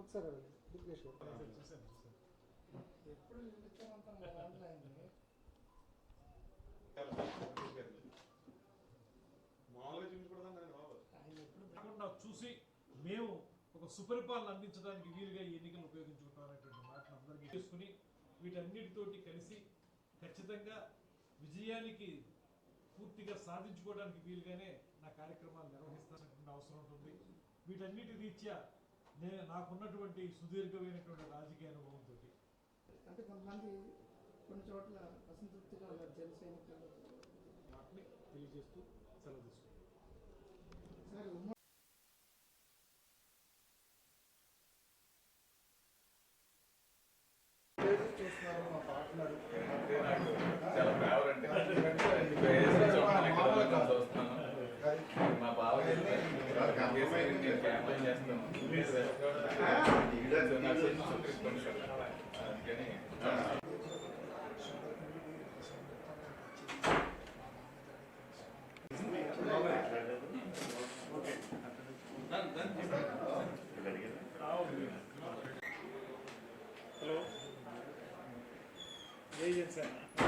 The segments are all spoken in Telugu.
ఒకసారి ఎప్పుడు మామూలుగా చూపించుకోవడం బాబు ఆయన చూసి మేము ఒక సుపరిపాలన అందించడానికి వీలుగా ఈ ఎన్నికలు ఉపయోగించుకుంటాం అనేటువంటి మాటను అందరికీ చేసుకుని వీటన్నిటితోటి కలిసి ఖచ్చితంగా విజయానికి పూర్తిగా సాధించుకోవడానికి వీలుగానే నా కార్యక్రమాలు నిర్వహిస్తానటువంటి అవసరం ఉంటుంది. వీటన్నిటి రీత్యా నేను నాకున్నటువంటి సుదీర్ఘమైనటువంటి రాజకీయ అనుభవంతో అంటే కొంతమంది కొన్ని చోట్ల అసంతృప్తిగా ఉన్నారు జన సైనికులు. తెలియజేస్తూ సెలవు తీసుకుంటాను హలో ఏజెంట్ సార్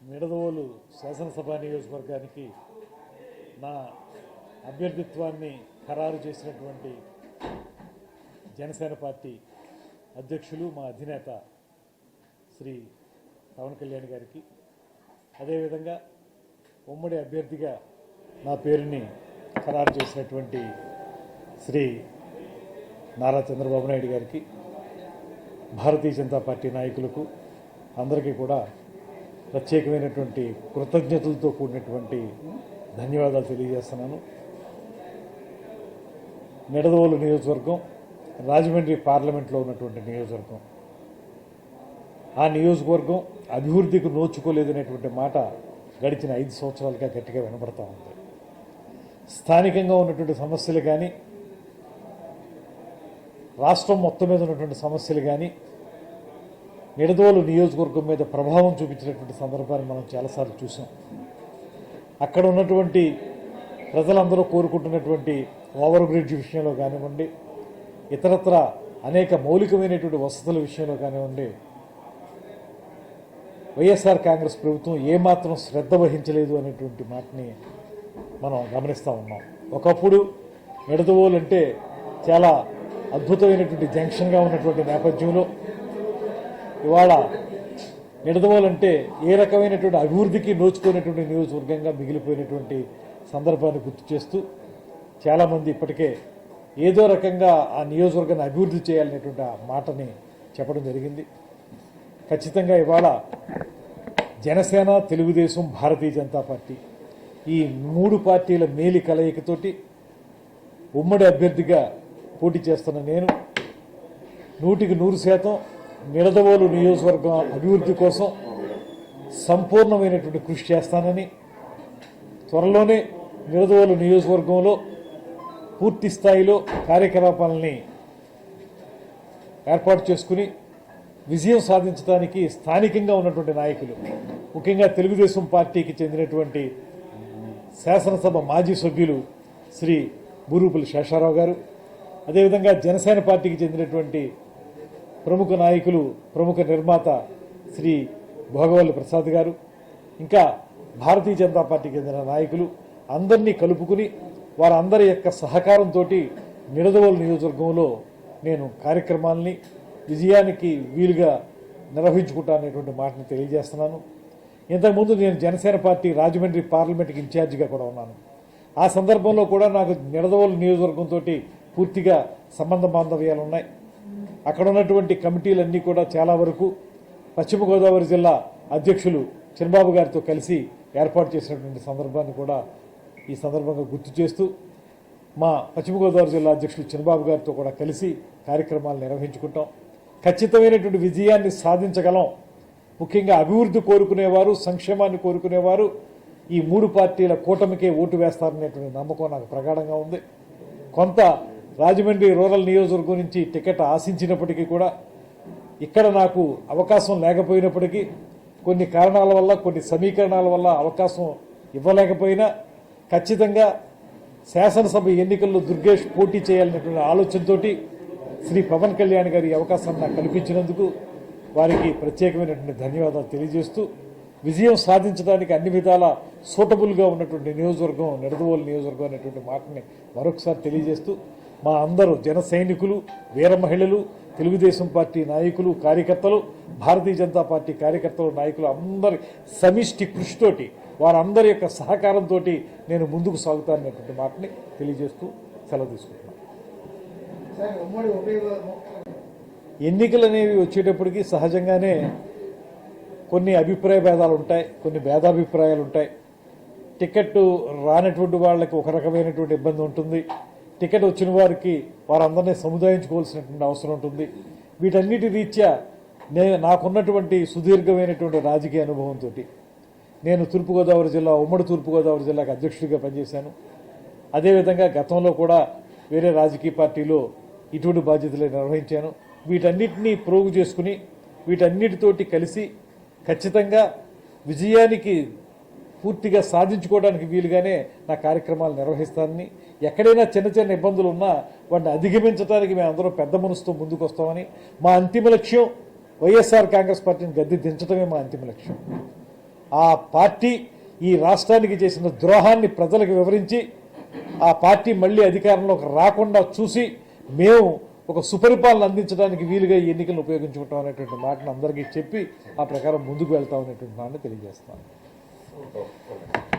నిడదవోలు శాసనసభ నియోజకవర్గానికి నా అభ్యర్థిత్వాన్ని ఖరారు చేసినటువంటి జనసేన పార్టీ అధ్యక్షులు మా అధినేత శ్రీ పవన్ కళ్యాణ్ గారికి. అదేవిధంగా ఉమ్మడి అభ్యర్థిగా నా పేరుని ఖరారు చేసినటువంటి శ్రీ నారా చంద్రబాబు నాయుడు గారికి భారతీయ జనతా పార్టీ నాయకులకు అందరికీ కూడా ప్రత్యేకమైనటువంటి కృతజ్ఞతలతో కూడినటువంటి ధన్యవాదాలు తెలియజేస్తున్నాను. నిడదవోలు నియోజకవర్గం రాజమండ్రి పార్లమెంట్లో ఉన్నటువంటి నియోజకవర్గం. ఆ నియోజకవర్గం అభివృద్ధికి నోచుకోలేదనేటువంటి మాట గడిచిన ఐదు సంవత్సరాలుగా గట్టిగా వినబడతా ఉంది. స్థానికంగా ఉన్నటువంటి సమస్యలు కానీ రాష్ట్రం మొత్తం మీద ఉన్నటువంటి సమస్యలు కానీ నిడదవోలు నియోజకవర్గం మీద ప్రభావం చూపించినటువంటి సందర్భాన్ని మనం చాలాసార్లు చూసాం. అక్కడ ఉన్నటువంటి ప్రజలందరూ కోరుకుంటున్నటువంటి ఓవర్ బ్రిడ్జ్ విషయంలో కానివ్వండి ఇతరత్ర అనేక మౌలికమైనటువంటి వసతుల విషయంలో కానివ్వండి వైఎస్ఆర్ కాంగ్రెస్ ప్రభుత్వం ఏమాత్రం శ్రద్ధ వహించలేదు అనేటువంటి మాటని మనం గమనిస్తూ ఉన్నాం. ఒకప్పుడు నిడదవోలు అంటే చాలా అద్భుతమైనటువంటి జంక్షన్గా ఉన్నటువంటి నేపథ్యంలో ఇవాళ నిడదవోలంటే ఏ రకమైనటువంటి అభివృద్ధికి నోచుకునేటువంటి నియోజకవర్గంగా మిగిలిపోయినటువంటి సందర్భాన్ని గుర్తు చేస్తూ చాలామంది ఇప్పటికే ఏదో రకంగా ఆ నియోజకవర్గాన్ని అభివృద్ధి చేయాలనేటువంటి ఆ మాటని చెప్పడం జరిగింది. ఖచ్చితంగా ఇవాళ జనసేన తెలుగుదేశం భారతీయ జనతా పార్టీ ఈ మూడు పార్టీల మేలి కలయికతోటి ఉమ్మడి అభ్యర్థిగా పోటీ చేస్తున్న నేను. నూటికి నూరు శాతం నిడదవోలు నియోజకవర్గం అభివృద్ధి కోసం సంపూర్ణమైనటువంటి కృషి చేస్తానని త్వరలోనే నిడదవోలు నియోజకవర్గంలో పూర్తి స్థాయిలో కార్యకలాపాలని ఏర్పాటు చేసుకుని విజయం సాధించడానికి స్థానికంగా ఉన్నటువంటి నాయకులు ముఖ్యంగా తెలుగుదేశం పార్టీకి చెందినటువంటి శాసనసభ మాజీ సభ్యులు శ్రీ బూరుపుల శేషారావు గారు అదేవిధంగా జనసేన పార్టీకి చెందినటువంటి ప్రముఖ నాయకులు ప్రముఖ నిర్మాత శ్రీ భోగవల్లి ప్రసాద్ గారు ఇంకా భారతీయ జనతా పార్టీకి చెందిన నాయకులు అందరినీ కలుపుకుని వారందరి యొక్క సహకారంతో నిడదవోలు నియోజకవర్గంలో నేను కార్యక్రమాల్ని విజయానికి వీలుగా నిర్వహించుకుంటాననేటువంటి మాటని తెలియజేస్తున్నాను. ఇంతకుముందు నేను జనసేన పార్టీ రాజమండ్రి పార్లమెంట్కి ఇన్ఛార్జిగా కూడా ఉన్నాను. ఆ సందర్భంలో కూడా నాకు నిడదవోలు నియోజకవర్గంతో పూర్తిగా సంబంధ బాంధవ్యాలు ఉన్నాయి అక్కడ ఉన్నటువంటి కమిటీలన్నీ కూడా చాలా వరకు పశ్చిమ గోదావరి జిల్లా అధ్యక్షులు చంద్రబాబు గారితో కలిసి ఏర్పాటు చేసినటువంటి సందర్భాన్ని కూడా ఈ సందర్భంగా గుర్తు చేస్తూ మా పశ్చిమ గోదావరి జిల్లా అధ్యక్షులు చంద్రబాబు గారితో కూడా కలిసి కార్యక్రమాలు నిర్వహించుకుంటాం. ఖచ్చితమైనటువంటి విజయాన్ని సాధించగలం. ముఖ్యంగా అభివృద్ధి కోరుకునేవారు సంక్షేమాన్ని కోరుకునేవారు ఈ మూడు పార్టీల కూటమికే ఓటు వేస్తారనేటువంటి నమ్మకం నాకు ప్రగాఢంగా ఉంది. కొంత రాజమండ్రి రూరల్ నియోజకవర్గం నుంచి టికెట్ ఆశించినప్పటికీ కూడా ఇక్కడ నాకు అవకాశం లేకపోయినప్పటికీ కొన్ని కారణాల వల్ల కొన్ని సమీకరణాల వల్ల అవకాశం ఇవ్వలేకపోయినా ఖచ్చితంగా శాసనసభ ఎన్నికల్లో దుర్గేష్ పోటీ చేయాలనేటువంటి ఆలోచనతోటి శ్రీ పవన్ కళ్యాణ్ గారి అవకాశం అవకాశాన్ని నాకు కల్పించినందుకు వారికి ప్రత్యేకమైనటువంటి ధన్యవాదాలు తెలియజేస్తూ విజయం సాధించడానికి అన్ని విధాల సూటబుల్గా ఉన్నటువంటి నియోజకవర్గం నిడదవోలు నియోజకవర్గం అనేటువంటి మాటని మరొకసారి తెలియజేస్తూ మా అందరూ జన సైనికులు వీర మహిళలు తెలుగుదేశం పార్టీ నాయకులు కార్యకర్తలు భారతీయ జనతా పార్టీ కార్యకర్తలు నాయకులు అందరి సమిష్టి కృషితోటి వారందరి యొక్క సహకారంతో నేను ముందుకు సాగుతాననేటువంటి మాటని తెలియజేస్తూ సెలవు తీసుకుంటున్నాను. ఎన్నికలు అనేవి వచ్చేటప్పటికి సహజంగానే కొన్ని అభిప్రాయ భేదాలు ఉంటాయి కొన్ని భేదాభిప్రాయాలు ఉంటాయి. టికెట్ రానటువంటి వాళ్ళకి ఒక రకమైనటువంటి ఇబ్బంది ఉంటుంది. టికెట్ వచ్చిన వారికి వారందరినీ సముదాయించుకోవాల్సినటువంటి అవసరం ఉంటుంది. వీటన్నిటి రీత్యా నేను నాకున్నటువంటి సుదీర్ఘమైనటువంటి రాజకీయ అనుభవంతో నేను తూర్పుగోదావరి జిల్లా ఉమ్మడి తూర్పుగోదావరి జిల్లాకు అధ్యక్షుడిగా పనిచేశాను. అదేవిధంగా గతంలో కూడా వేరే రాజకీయ పార్టీలో ఇటువంటి బాధ్యతలు నిర్వహించాను. వీటన్నిటినీ ప్రోగు చేసుకుని వీటన్నిటితోటి కలిసి ఖచ్చితంగా విజయానికి పూర్తిగా సాధించుకోవడానికి వీలుగానే నా కార్యక్రమాలు నిర్వహిస్తానని ఎక్కడైనా చిన్న చిన్న ఇబ్బందులు ఉన్నా వాటిని అధిగమించడానికి మేము పెద్ద మనసుతో ముందుకు వస్తామని మా అంతిమ లక్ష్యం వైఎస్ఆర్ కాంగ్రెస్ పార్టీని గద్దె దించడమే మా అంతిమ లక్ష్యం. ఆ పార్టీ ఈ రాష్ట్రానికి చేసిన ద్రోహాన్ని ప్రజలకు వివరించి ఆ పార్టీ మళ్ళీ అధికారంలోకి రాకుండా చూసి మేము ఒక సుపరిపాలన అందించడానికి వీలుగా ఈ ఎన్నికలను ఉపయోగించుకుంటాం అనేటువంటి మాటను అందరికీ చెప్పి ఆ ప్రకారం ముందుకు వెళ్తాం అనేటువంటి మాటను తెలియజేస్తాను Oh, oh, oh.